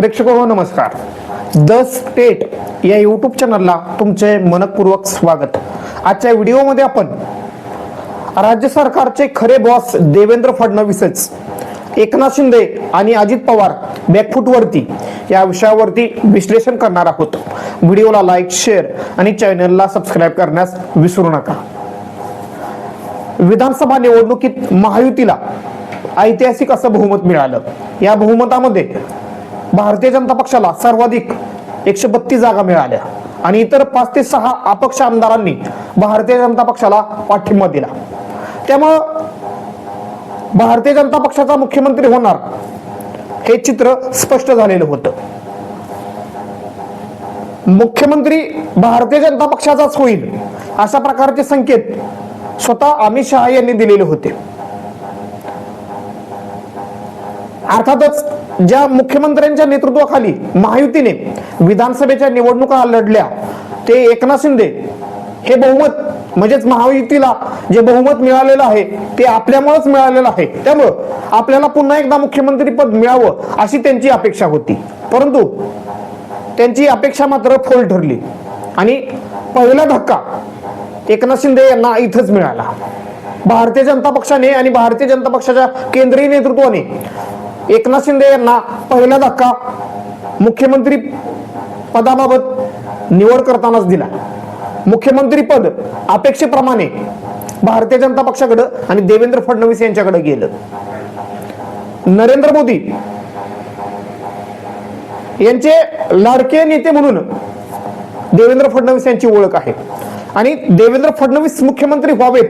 प्रेक्षक हो नमस्कार. द स्टेट या यूट्यूब चॅनलला तुमचे मनपूर्वक स्वागत. आजच्या व्हिडिओमध्ये आपण राज्य सरकारचे खरे बॉस देवेंद्र फडणवीसच एकनाथ शिंदे आणि अजित पवार बॅकफूटवरती या विषयावरती विश्लेषण करणार आहोत. व्हिडिओला लाईक शेअर आणि चॅनलला सबस्क्राईब करण्यास विसरू नका. विधानसभा निवडणुकीत महायुतीला ऐतिहासिक असं बहुमत मिळालं. या बहुमतामध्ये भारतीय जनता पक्षाला सर्वाधिक एकशे बत्तीस जागा मिळाल्या. आणि इतर पाच ते सहा अपक्ष आमदारांनी भारतीय जनता पक्षाला पाठिंबा दिला. त्यामुळं भारतीय जनता पक्षाचा मुख्यमंत्री होणार हे चित्र स्पष्ट झालेलं होतं. मुख्यमंत्री भारतीय जनता पक्षाचाच होईल अशा प्रकारचे संकेत स्वतः अमित शहा यांनी दिलेले होते. अर्थातच ज्या मुख्यमंत्र्यांच्या नेतृत्वाखाली महायुतीने विधानसभेच्या निवडणुका लढल्या ते एकनाथ शिंदे हे बहुमत म्हणजेच महायुतीला जे बहुमत मिळालेलं आहे ते आपल्यामुळेच मिळालेलं आहे. त्यामुळं आपल्याला पुन्हा एकदा मुख्यमंत्री पद मिळावं अशी त्यांची अपेक्षा होती. परंतु त्यांची अपेक्षा मात्र फोल ठरली. आणि पहिला धक्का एकनाथ शिंदे यांना इथंच मिळाला. भारतीय जनता पक्षाने आणि भारतीय जनता पक्षाच्या केंद्रीय नेतृत्वाने एकनाथ शिंदे यांना पहिला धक्का मुख्यमंत्री पदाबाबत निवड करतानाच दिला. मुख्यमंत्री पद अपेक्षेप्रमाणे भारतीय जनता पक्षाकडे आणि देवेंद्र फडणवीस यांच्याकडे गेलं. नरेंद्र मोदी यांचे लाडके नेते म्हणून देवेंद्र फडणवीस यांची ओळख आहे. आणि देवेंद्र फडणवीस मुख्यमंत्री व्हावेत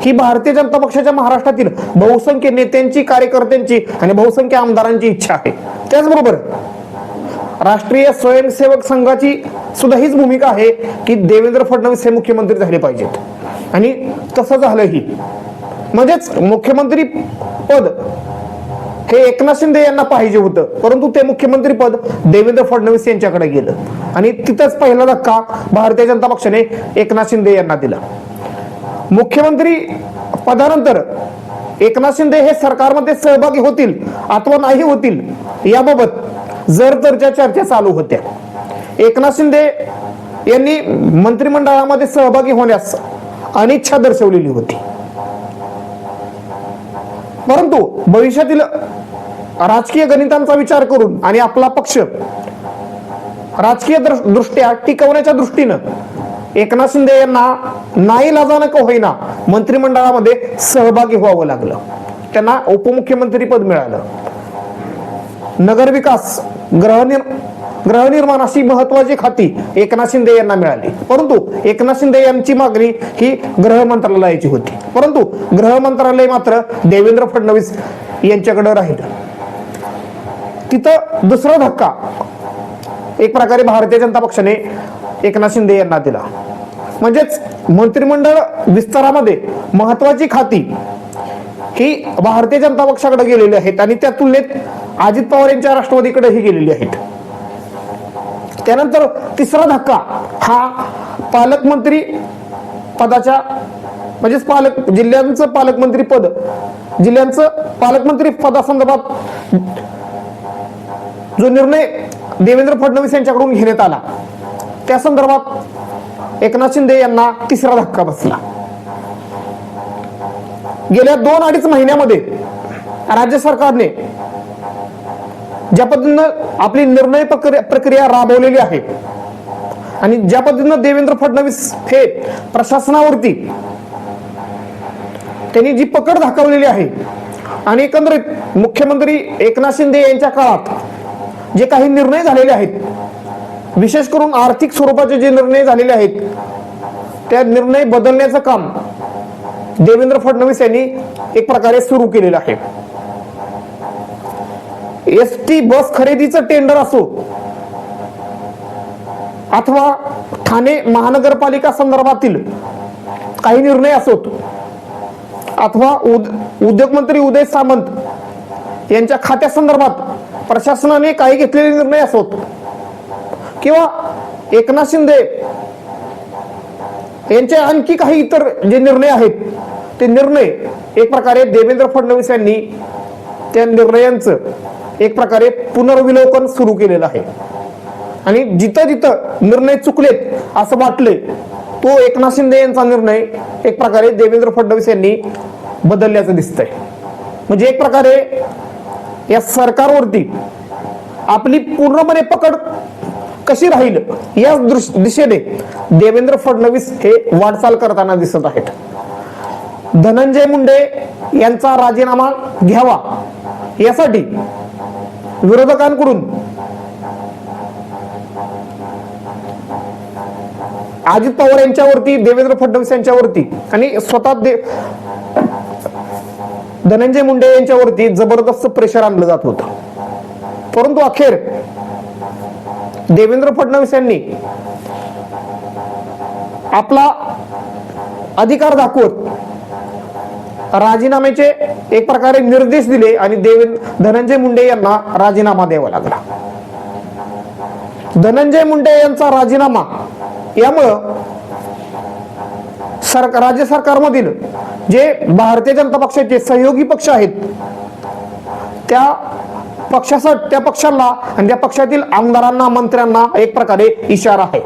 ही भारतीय जनता पक्षाच्या महाराष्ट्रातील बहुसंख्य नेत्यांची कार्यकर्त्यांची आणि बहुसंख्य आमदारांची इच्छा आहे. त्याचबरोबर राष्ट्रीय स्वयंसेवक संघाची सुद्धा हीच भूमिका आहे की देवेंद्र फडणवीस हे मुख्यमंत्री झाले पाहिजेत. आणि तसं झालंही. म्हणजेच मुख्यमंत्री पद हे एकनाथ शिंदे यांना पाहिजे होतं. परंतु ते मुख्यमंत्री पद देवेंद्र फडणवीस यांच्याकडे गेलं. आणि तिथंच पहिला धक्का भारतीय जनता पक्षाने एकनाथ शिंदे यांना दिला. मुख्यमंत्री पदानंतर एकनाथ शिंदे हे सरकारमध्ये सहभागी होतील अथवा नाही होतील याबाबत जर तरच्या चर्चा चालू होत्या. एकनाथ शिंदे यांनी मंत्रिमंडळामध्ये सहभागी होण्यास अनिच्छा दर्शवलेली होती. परंतु भविष्यातील राजकीय गणितांचा विचार करून आणि आपला पक्ष राजकीय दृष्ट्या टिकवण्याच्या दृष्टीनं एकनाथ शिंदे यांना नाही लाजानं का होईना मंत्रिमंडळामध्ये सहभागी व्हावं लागलं. त्यांना उपमुख्यमंत्री पद मिळालं. नगरविकास गृहनिर् गृहनिर्माण गृहनिर्माणाशी महत्वाची खाती एकनाथ शिंदे यांना मिळाली. परंतु एकनाथ शिंदे यांची मागणी ही गृह मंत्रालयाची होती. परंतु गृह मंत्रालय मात्र देवेंद्र फडणवीस यांच्याकडे राहिलं. तिथं दुसरा धक्का एक प्रकारे भारतीय जनता पक्षाने एकनाथ शिंदे यांना दिला. म्हणजेच मंत्रिमंडळ विस्तारामध्ये महत्वाची खाती ही भारतीय जनता पक्षाकडे गेलेली आहेत आणि त्या तुलनेत अजित पवार यांच्या राष्ट्रवादीकडेही गेलेली आहेत. त्यानंतर तिसरा धक्का हा पालकमंत्री पदाच्या म्हणजेच पालक जिल्ह्यांचं पालकमंत्री पद जिल्ह्यांचं पालकमंत्री पदासंदर्भात जो निर्णय देवेंद्र फडणवीस यांच्याकडून घेण्यात आला त्या संदर्भात एकनाथ शिंदे यांना तिसरा धक्का बसला. गेल्या दोन अडीच महिन्यामध्ये राज्य सरकारने ज्या पद्धतीनं आपली निर्णय प्रक्रिया राबवलेली आहे आणि ज्या पद्धतीनं देवेंद्र फडणवीस हे प्रशासनावरती त्यांनी जी पकड दाखवलेली आहे आणि एकंदरीत मुख्यमंत्री एकनाथ शिंदे यांच्या काळात जे काही निर्णय झालेले आहेत विशेष करून आर्थिक स्वरूपाचे जे निर्णय झालेले आहेत त्या निर्णय बदलण्याचं काम देवेंद्र फडणवीस यांनी एक प्रकारे सुरू केलेलं आहे. एस टी बस खरेदीचं टेंडर असो अथवा ठाणे महानगरपालिका संदर्भातील काही निर्णय असोत अथवा उद उद्योगमंत्री उदय सामंत यांच्या खात्यासंदर्भात प्रशासनाने काही घेतलेले निर्णय असोत. किंवा एकनाथ शिंदे यांचे आणखी काही इतर जे निर्णय आहेत ते निर्णय एक प्रकारे देवेंद्र फडणवीस यांनी त्या निर्णयांचं एक प्रकारे पुनर्विलोकन सुरू केलेलं आहे. आणि जिथं जिथं निर्णय चुकलेत असं वाटले तो एकनाथ शिंदे यांचा निर्णय एक प्रकारे देवेंद्र फडणवीस यांनी बदलल्याचं दिसतंय. म्हणजे एक प्रकारे या सरकारवरती आपली पूर्णपणे पकड कशी राहील या दृश- दिशेने देवेंद्र फडणवीस हे वाटचाल करताना दिसत आहेत. धनंजय मुंडे यांचा राजीनामा घ्यावा यासाठी विरोधकांकडून. अजित पवार यांच्यावरती देवेंद्र फडणवीस यांच्यावरती आणि स्वतः दे धनंजय मुंडे यांच्यावरती जबरदस्त प्रेशर आणलं जात होतं. परंतु अखेर देवेंद्र फडणवीस यांनी आपला अधिकार दाखवत राजीनाम्याचे एक प्रकारे निर्देश दिले आणि देवेंद्र धनंजय मुंडे यांना राजीनामा द्यावा लागला. धनंजय मुंडे यांचा राजीनामा यामुळं सरकार राज्य सरकारमधील जे भारतीय जनता पक्षाचे सहयोगी पक्ष आहेत त्या पक्षासाठी त्या पक्षाला आणि त्या पक्षातील आमदारांना मंत्र्यांना एक प्रकारे इशारा आहे.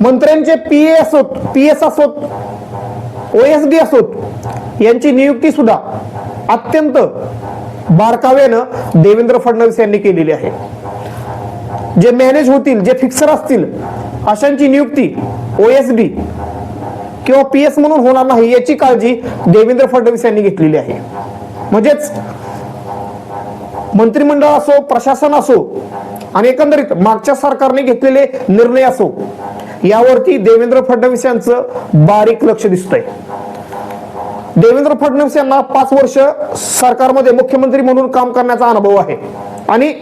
मंत्र्यांचे पी ए असोत पी एस असोत ओ एस डी असोत यांची नियुक्ती सुद्धा अत्यंत बारकाव्यानं देवेंद्र फडणवीस यांनी केलेली आहे. जे मॅनेज होतील जे फिक्सर असतील अशांची नियुक्ती ओ एस डी किंवा पी एस म्हणून होणार नाही याची काळजी देवेंद्र फडणवीस यांनी घेतलेली आहे. म्हणजेच मंत्रिमंडळ असो प्रशासन असो आणि एकंदरीत मागच्या सरकारने घेतलेले निर्णय असो यावरती देवेंद्र फडणवीस यांचं बारीक लक्ष दिसतंय. देवेंद्र फडणवीस यांना पाच वर्ष सरकारमध्ये मुख्यमंत्री म्हणून काम करण्याचा अनुभव आहे. आणि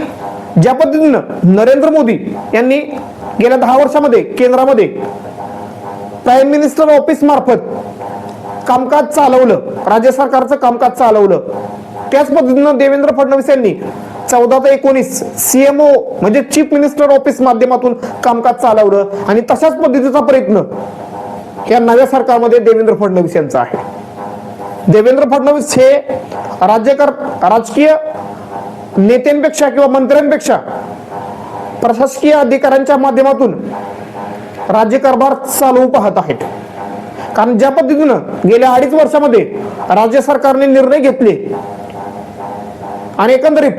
ज्या पद्धतीनं नरेंद्र मोदी यांनी गेल्या दहा वर्षामध्ये केंद्रामध्ये प्राईम मिनिस्टर ऑफिस मार्फत कामकाज चालवलं राज्य सरकारचं कामकाज चालवलं त्याच पद्धतीनं देवेंद्र फडणवीस यांनी चौदा ते एकोणीस सीएमओ म्हणजे चीफ मिनिस्टर ऑफिस माध्यमातून कामकाज चालवलं आणि तशाच पद्धतीचा प्रयत्न या नव्या सरकारमध्ये देवेंद्र फडणवीस यांचा आहे. देवेंद्र फडणवीस हे राज्यकर राजकीय नेत्यांपेक्षा किंवा मंत्र्यांपेक्षा प्रशासकीय अधिकाऱ्यांच्या माध्यमातून राज्यकारभार चालवू पाहत आहेत. कारण ज्या पद्धतीनं गेल्या अडीच वर्षामध्ये राज्य सरकारने निर्णय घेतले आणि एकंदरीत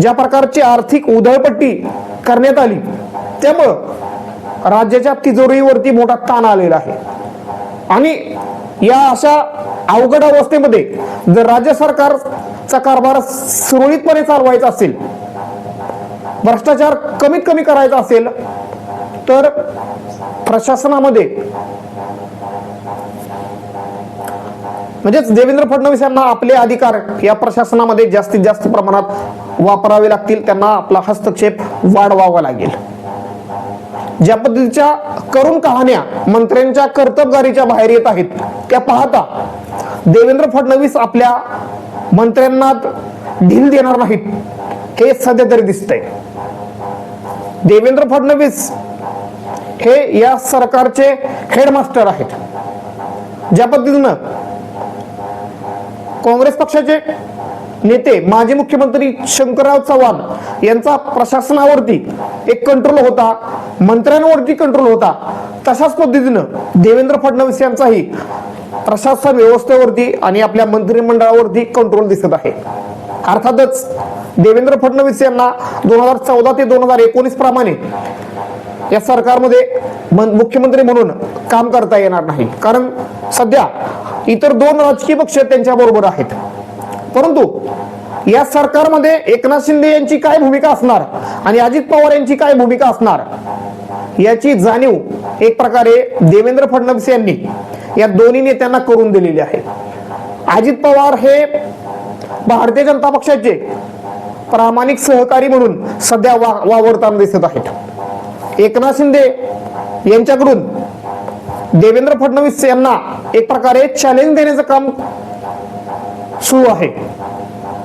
ज्या प्रकारची आर्थिक उधळपट्टी करण्यात आली त्यामुळं राज्याच्या तिजोरीवरती मोठा ताण आलेला आहे. आणि या अशा अवघड अवस्थेमध्ये जर राज्य सरकारचा कारभार सुरळीतपणे चालवायचा असेल भ्रष्टाचार कमीत कमी करायचा असेल तर प्रशासनामध्ये म्हणजेच देवेंद्र फडणवीस यांना आपले अधिकार या प्रशासनामध्ये जास्तीत जास्त प्रमाणात वापरावे लागतील त्यांना आपला हस्तक्षेप वाढवावा लागेल. ज्या पद्धतीच्या करून कहाण्या मंत्र्यांच्या कर्तबगारीच्या बाहेर येत आहेत त्या पाहता देवेंद्र फडणवीस आपल्या मंत्र्यांना ढील देणार नाहीत हे सध्या तरी दिसतंय. देवेंद्र फडणवीस हे या सरकारचे हेडमास्टर आहेत. ज्या पद्धतीनं काँग्रेस पक्षाचे नेते माजी मुख्यमंत्री शंकरराव चव्हाण यांचा प्रशासनावरती एक कंट्रोल होता मंत्र्यांवरती कंट्रोल होता. तशाच पद्धतीनं देवेंद्र फडणवीस यांचाही प्रशासन व्यवस्थेवरती आणि आपल्या मंत्रिमंडळावरती कंट्रोल दिसत आहे. अर्थातच देवेंद्र फडणवीस यांना दोन हजार चौदा ते दोन हजार एकोणीस प्रमाणे या सरकारमध्ये मुख्यमंत्री म्हणून काम करता येणार नाही. कारण सध्या इतर दोन राजकीय पक्ष त्यांच्या बरोबर आहेत. परंतु या सरकारमध्ये एकनाथ शिंदे यांची काय भूमिका असणार आणि अजित पवार यांची काय भूमिका असणार याची जाणीव एक प्रकारे देवेंद्र फडणवीस यांनी या दोन्ही नेत्यांना करून दिलेली आहे. अजित पवार हे भारतीय जनता पक्षाचे प्रामाणिक सहकारी म्हणून सध्या वा वावरताना दिसत आहेत. एकनाथ शिंदे यांच्याकडून देवेंद्र फडणवीस यांना एक प्रकारे चॅलेंज देण्याचं काम सुरू आहे.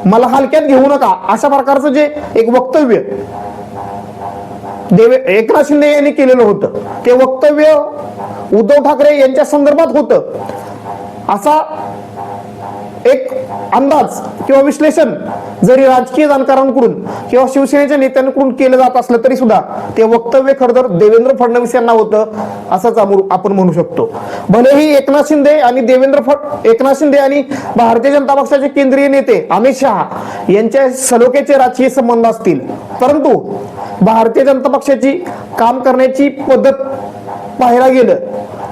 मला हलक्यात घेऊ नका. अशा प्रकारचं जे एक वक्तव्य देवे एकनाथ शिंदे यांनी केलेलं होतं. ते वक्तव्य उद्धव ठाकरे यांच्या संदर्भात होतं. असा एक अंदाज किंवा विश्लेषण जरी राजकीय जाणकारांकडून किंवा शिवसेनेच्या नेत्यांकडून केलं जात असलं तरी सुद्धा ते वक्तव्य खरंतर देवेंद्र फडणवीस यांना होतं असंच आपण म्हणू शकतो. भलेही एकनाथ शिंदे आणि देवेंद्र फड एकनाथ शिंदे आणि भारतीय जनता पक्षाचे केंद्रीय नेते अमित शहा यांच्या सलोख्याचे राजकीय संबंध असतील परंतु भारतीय जनता पक्षाची काम करण्याची पद्धत पाहायला गेलं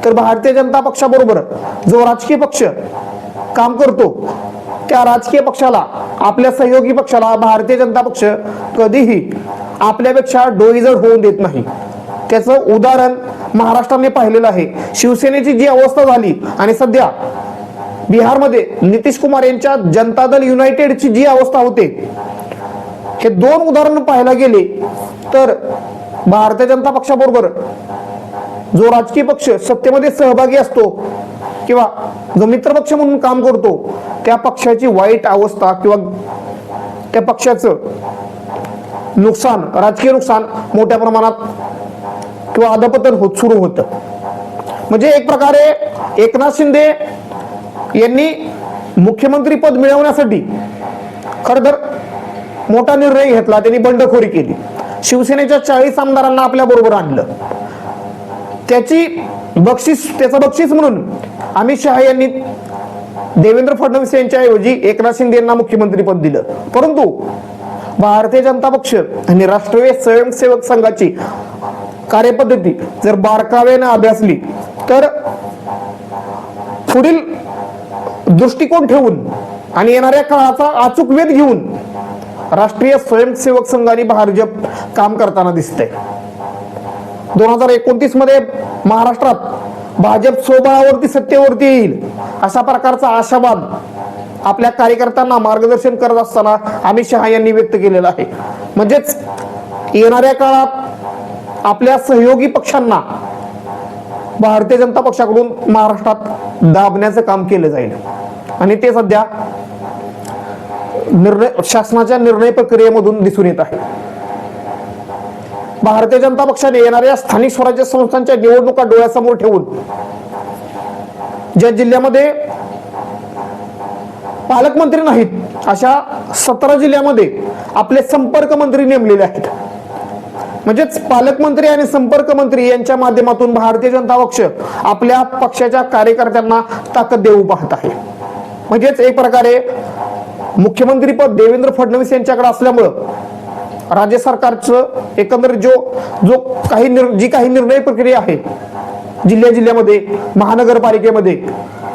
तर भारतीय जनता पक्षाबरोबर जो राजकीय पक्ष काम करतो. त्या राजकीय पक्षाला आपल्या सहयोगी पक्षाला भारतीय जनता पक्ष कधीही आपल्यापेक्षा डोईजड होऊन देत नाही. त्याचं उदाहरण महाराष्ट्राने पाहिलेलं आहे. शिवसेनेची जी अवस्था झाली आणि सध्या बिहारमध्ये नितीश कुमार यांच्या जनता दल युनायटेडची जी अवस्था होते हे दोन उदाहरण पाहायला गेले तर भारतीय जनता पक्षाबरोबर जो राजकीय पक्ष सत्तेमध्ये सहभागी असतो किंवा जो मित्रपक्ष म्हणून काम करतो त्या पक्षाची वाईट अवस्था किंवा त्या पक्षाचं नुकसान राजकीय नुकसान मोठ्या प्रमाणात किंवा अधपतन होत सुरू होतं. म्हणजे एक प्रकारे एकनाथ शिंदे यांनी मुख्यमंत्री पद मिळवण्यासाठी खर तर मोठा निर्णय घेतला त्यांनी बंडखोरी केली. शिवसेनेच्या चाळीस आमदारांना आपल्या बरोबर आणलं. त्याची बक्षीस त्याचं बक्षीस म्हणून अमित शहा यांनी देवेंद्र फडणवीस यांच्या ऐवजी एकनाथ शिंदे यांना मुख्यमंत्रीपद दिलं. परंतु भारतीय जनता पक्ष आणि राष्ट्रीय स्वयंसेवक संघाची कार्यपद्धती जर बारकाव्यानं अभ्यासली तर पुढील दृष्टिकोन ठेवून आणि येणाऱ्या काळाचा अचूक वेध घेऊन राष्ट्रीय स्वयंसेवक संघाने भारजप भाजप काम करताना दिसतंय. दोन हजार एकोणतीसमध्ये महाराष्ट्रात भाजप स्वबळावरती सत्तेवरती येईल अशा प्रकारचा आशावाद आपल्या कार्यकर्त्यांना मार्गदर्शन करत असताना अमित शहा यांनी व्यक्त केलेला आहे. म्हणजेच येणाऱ्या काळात आपल्या सहयोगी पक्षांना भारतीय जनता पक्षाकडून महाराष्ट्रात दाबण्याचं काम केलं जाईल. आणि ते सध्या निर्णय शासनाच्या निर्णय प्रक्रियेमधून दिसून येत आहे. भारतीय जनता पक्षाने येणाऱ्या स्थानिक स्वराज्य संस्थांच्या निवडणुका डोळ्यासमोर ठेवून ज्या जिल्ह्यामध्ये पालकमंत्री नाहीत अशा सतरा जिल्ह्यामध्ये आपले संपर्क मंत्री नेमलेले आहेत. म्हणजेच पालकमंत्री आणि संपर्क मंत्री यांच्या माध्यमातून भारतीय जनता पक्ष आपल्या पक्षाच्या कार्यकर्त्यांना ताकद देऊ पाहत आहे. म्हणजेच एक प्रकारे मुख्यमंत्रीपद देवेंद्र फडणवीस यांच्याकडे असल्यामुळं राज्य सरकारचं एकंदरीत जो जो काही निर जी काही निर्णय प्रक्रिया आहे जिल्ह्या जिल्ह्यामध्ये महानगरपालिकेमध्ये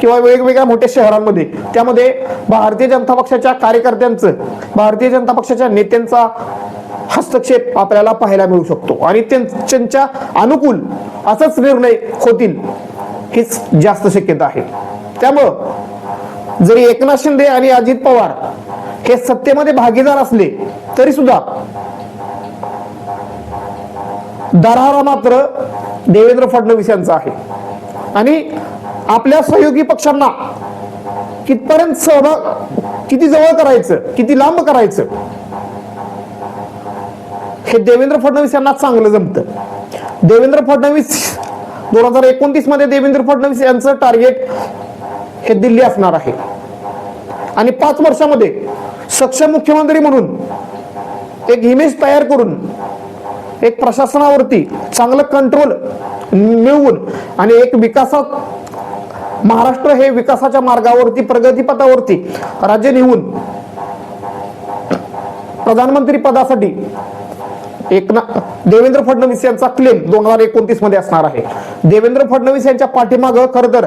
किंवा वेगवेगळ्या मोठ्या शहरांमध्ये त्यामध्ये भारतीय जनता पक्षाच्या कार्यकर्त्यांचं भारतीय जनता पक्षाच्या नेत्यांचा हस्तक्षेप आपल्याला पाहायला मिळू शकतो. आणि त्यांच्या अनुकूल असंच निर्णय होतील हीच जास्त शक्यता आहे. त्यामुळं जरी एकनाथ शिंदे आणि अजित पवार हे सत्तेमध्ये भागीदार असले तरी सुद्धा दरारा मात्र देवेंद्र फडणवीस यांचा आहे. आणि आपल्या सहयोगी पक्षांना कितपर्यंत सहभाग किती जवळ करायचं किती लांब करायचं हे देवेंद्र फडणवीस यांना चांगलं जमतं. देवेंद्र फडणवीस दोन हजार एकोणतीसमध्ये देवेंद्र फडणवीस यांचं टार्गेट हे दिल्ली असणार आहे. आणि पाच वर्षामध्ये सक्षम मुख्यमंत्री म्हणून एक इमेज तयार करून एक प्रशासनावरती चांगलं कंट्रोल मिळवून आणि एक विकासात महाराष्ट्र हे विकासाच्या मार्गावरती प्रगतीपथावरती राज्य नेऊन प्रधानमंत्री पदासाठी एकनाथ देवेंद्र फडणवीस यांचा क्लेम दोन हजार एकोणतीसमध्ये असणार आहे. देवेंद्र फडणवीस यांच्या पाठीमागं खरं तर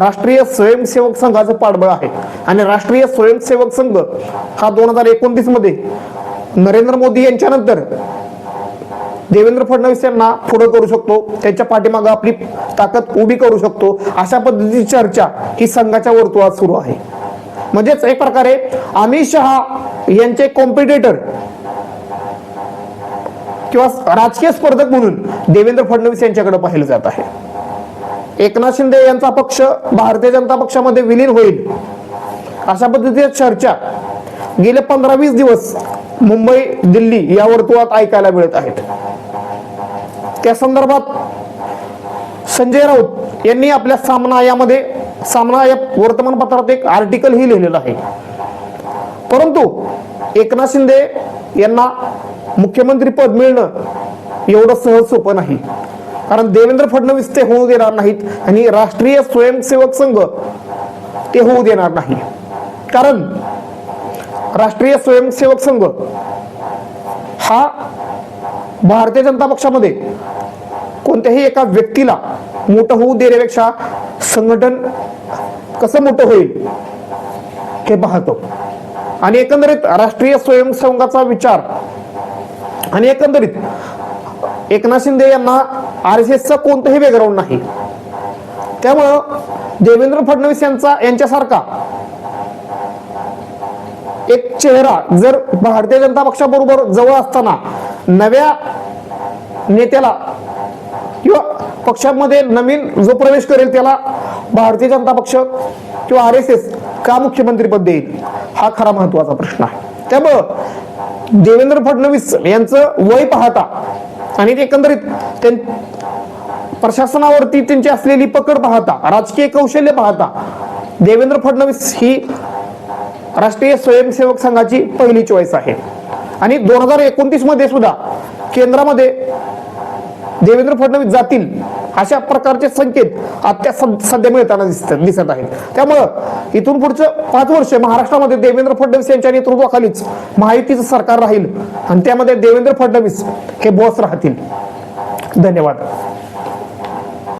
राष्ट्रीय स्वयंसेवक संघाचं पाठबळ आहे. आणि राष्ट्रीय स्वयंसेवक संघ हा दोन हजार एकोणतीसमध्ये नरेंद्र मोदी यांच्यानंतर देवेंद्र फडणवीस यांना पुढे करू शकतो. त्यांच्या पाठीमागं आपली ताकद उभी करू शकतो. अशा पद्धतीची चर्चा ही संघाच्या वर्तुळात सुरू आहे. म्हणजेच एक प्रकारे अमित शहा यांचे कॉम्पिटेटर किंवा राजकीय स्पर्धक म्हणून देवेंद्र फडणवीस यांच्याकडे पाहिलं जात आहे. एकनाथ शिंदे यांचा पक्ष भारतीय जनता पक्षामध्ये विलीन होईल अशा पद्धतीच्या चर्चा गेले पंधरा वीस दिवस मुंबई दिल्ली या वर्तुळात ऐकायला मिळत आहेत. त्या संदर्भात संजय राऊत यांनी आपल्या सामना यामध्ये सामना या वर्तमानपत्रात एक आर्टिकल ही लिहिलेलं आहे. परंतु एकनाथ शिंदे यांना मुख्यमंत्री पद मिळणं एवढं सहज सोपं नाही. कारण देवेंद्र फडणवीस ते होऊ देणार नाहीत आणि राष्ट्रीय स्वयंसेवक संघ ते होऊ देणार नाही. कारण राष्ट्रीय स्वयंसेवक संघ हा भारतीय जनता पक्षामध्ये कोणत्याही एका व्यक्तीला मोठं होऊ देण्यापेक्षा संघटन कसं मोठं होईल हे पाहतो. आणि एकंदरीत राष्ट्रीय स्वयंसेवकाचा विचार आणि एकंदरीत एकनाथ शिंदे यांना आर एस एसचा कोणतंही बॅकग्राऊंड नाही. त्यामुळं देवेंद्र फडणवीस यांचा यांच्यासारखा एक चेहरा जर भारतीय जनता पक्षाबरोबर जवळ असताना नव्या नेत्याला किंवा पक्षामध्ये नवीन जो प्रवेश करेल त्याला भारतीय जनता पक्ष किंवा आर एस एस का मुख्यमंत्रीपद देईल हा खरा महत्त्वाचा प्रश्न आहे. त्यामुळं देवेंद्र फडणवीस यांचं वय पाहता आणि एकंदरीत प्रशासनावरती त्यांची असलेली पकड पाहता राजकीय कौशल्य पाहता देवेंद्र फडणवीस ही राष्ट्रीय स्वयंसेवक संघाची पहिली चॉईस आहे. आणि दोन हजार एकोणतीसमध्ये सुद्धा केंद्रामध्ये देवेंद्र फडणवीस जातील अशा प्रकारचे संकेत आता सध्या मिळताना दिसत दिसत आहेत. त्यामुळं इथून पुढचं पाच वर्ष महाराष्ट्रामध्ये देवेंद्र फडणवीस यांच्या नेतृत्वाखालीच माहितीचं सरकार राहील आणि त्यामध्ये देवेंद्र फडणवीस हे बॉस राहतील. धन्यवाद.